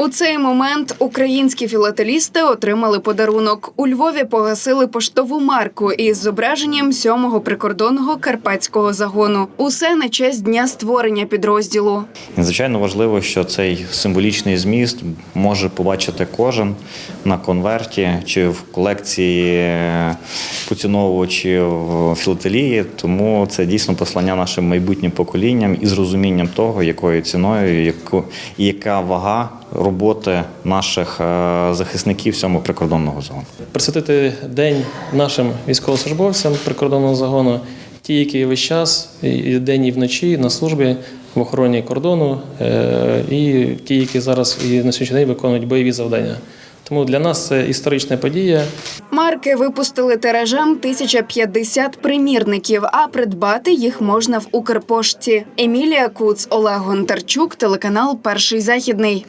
У цей момент українські філателісти отримали подарунок. У Львові погасили поштову марку із зображенням сьомого прикордонного карпатського загону. Усе на честь дня створення підрозділу. Надзвичайно важливо, що цей символічний зміст може побачити кожен на конверті чи в колекції поціновувачів філателії. Тому це дійсно послання нашим майбутнім поколінням і з розумінням того, якою ціною яку, і яка вага роботи наших е, захисників сьомого прикордонного зону. присвятити день нашим військовослужбовцям прикордонного загону, ті, які весь час і- і день і вночі на службі в охороні кордону, е, і ті, які зараз і на сьогоднішній день виконують бойові завдання. Тому для нас це історична подія. Марки випустили тиражем 1050 примірників, а придбати їх можна в Укрпошті. Емілія Куц, Олег Гонтарчук, телеканал Перший західний.